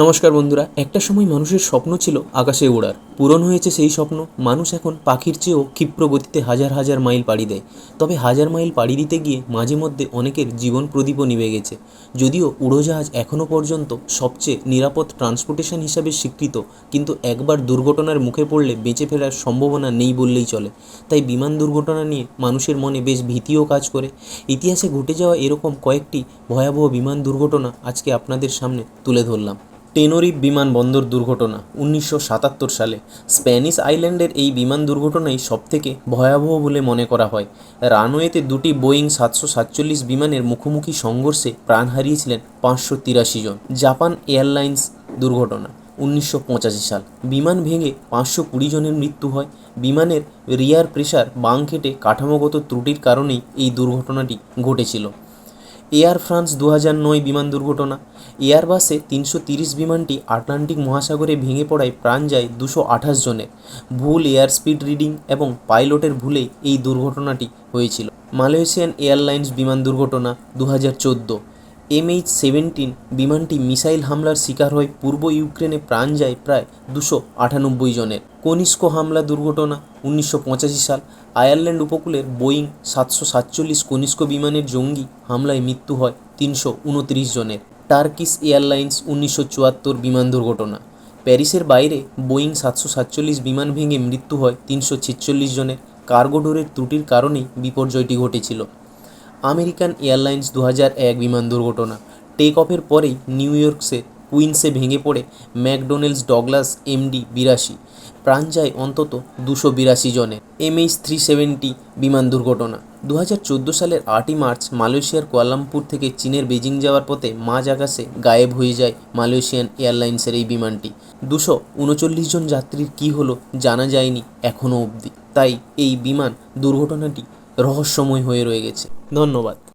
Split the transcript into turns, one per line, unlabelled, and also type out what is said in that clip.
নমস্কার বন্ধুরা, একটা সময় মানুষের স্বপ্ন ছিল আকাশে ওড়ার। পূরণ হয়েছে সেই স্বপ্ন, মানুষ এখন পাখির চেয়েও ক্ষিপ্র গতিতে হাজার হাজার মাইল পাড়ি দেয়। তবে হাজার মাইল পাড়ি দিতে গিয়ে মাঝে মধ্যে অনেকের জীবন প্রদীপও নিভে গেছে। যদিও উড়োজাহাজ এখনও পর্যন্ত সবচেয়ে নিরাপদ ট্রান্সপোর্টেশন হিসাবে স্বীকৃত, কিন্তু একবার দুর্ঘটনার মুখে পড়লে বেঁচে ফেরার সম্ভাবনা নেই বললেই চলে। তাই বিমান দুর্ঘটনা নিয়ে মানুষের মনে বেশ ভীতিও কাজ করে। ইতিহাসে ঘটে যাওয়া এরকম কয়েকটি ভয়াবহ বিমান দুর্ঘটনা আজকে আপনাদের সামনে তুলে ধরলাম। টেনোরিফ বিমানবন্দর দুর্ঘটনা, উনিশশো সাতাত্তর সালে। স্প্যানিশ আইল্যান্ডের এই বিমান দুর্ঘটনাই সবথেকে ভয়াবহ বলে মনে করা হয়। রানওয়েতে দুটি বোয়িং সাতশো সাতচল্লিশ বিমানের মুখোমুখি সংঘর্ষে প্রাণ হারিয়েছিলেন পাঁচশো তিরাশি জন। জাপান এয়ারলাইন্স দুর্ঘটনা, উনিশশো পঁচাশি সাল। বিমান ভেঙে পাঁচশো কুড়ি জনের মৃত্যু হয়। বিমানের রিয়ার প্রেসার বাং কেটে কাঠামোগত ত্রুটির কারণেই এই দুর্ঘটনাটি ঘটেছিল। এয়ার ফ্রান্স দু নয় বিমান দুর্ঘটনা। এয়ারবাসে তিনশো তিরিশ বিমানটি আটলান্টিক মহাসাগরে ভেঙে পড়ায় প্রাণ যায় দুশো আঠাশ জনের। ভুল এয়ার স্পিড রিডিং এবং পাইলটের ভুলেই এই দুর্ঘটনাটি হয়েছিল। মালয়েশিয়ান এয়ারলাইন্স বিমান দুর্ঘটনা দু হাজার চোদ্দ। এমএইচ সেভেন্টিন বিমানটি মিসাইল হামলার শিকার হয় পূর্ব ইউক্রেনে প্রাণ যায় প্রায় দুশো আটানব্বই জনের। কনিষ্ক হামলা দুর্ঘটনা, উনিশশো পঁচাশি সাল। আয়ারল্যান্ড উপকূলের বোয়িং সাতশো সাতচল্লিশ কনিষ্ক বিমানের জঙ্গি হামলায় মৃত্যু হয় তিনশো উনত্রিশ জনের। টার্কিশ এয়ারলাইন্স উনিশশো চুয়াত্তর বিমান দুর্ঘটনা। প্যারিসের বাইরে বোয়িং সাতশো সাতচল্লিশ বিমান ভেঙে মৃত্যু হয় তিনশো ছেচল্লিশ জনের। কার্গো ডোরের ত্রুটির কারণেই বিপর্যয়টি ঘটেছিল। আমেরিকান এয়ারলাইন্স দু এক বিমান দুর্ঘটনা। টেক অফের পরেই নিউ ইয়র্কসে কুইন্সে ভেঙে পড়ে ম্যাকডোনেলস ডগলাস এমডি বিরাশি। প্রাণ যায় অন্তত দুশো বিরাশি জনের। এমএইচ থ্রি সেভেন্টি বিমান দুর্ঘটনা। দু হাজার চোদ্দ সালের আটই মার্চ মালয়েশিয়ার কুয়ালালামপুর থেকে চীনের বেজিং যাওয়ার পথে মাঝ আকাশে গায়েব হয়ে যায় মালয়েশিয়ান এয়ারলাইন্সের এই বিমানটি। দুশো উনচল্লিশ জন যাত্রীর কী হলো জানা যায়নি এখনও অবধি। তাই এই বিমান দুর্ঘটনাটি রহস্যময় হয়ে রয়ে গেছে। ধন্যবাদ।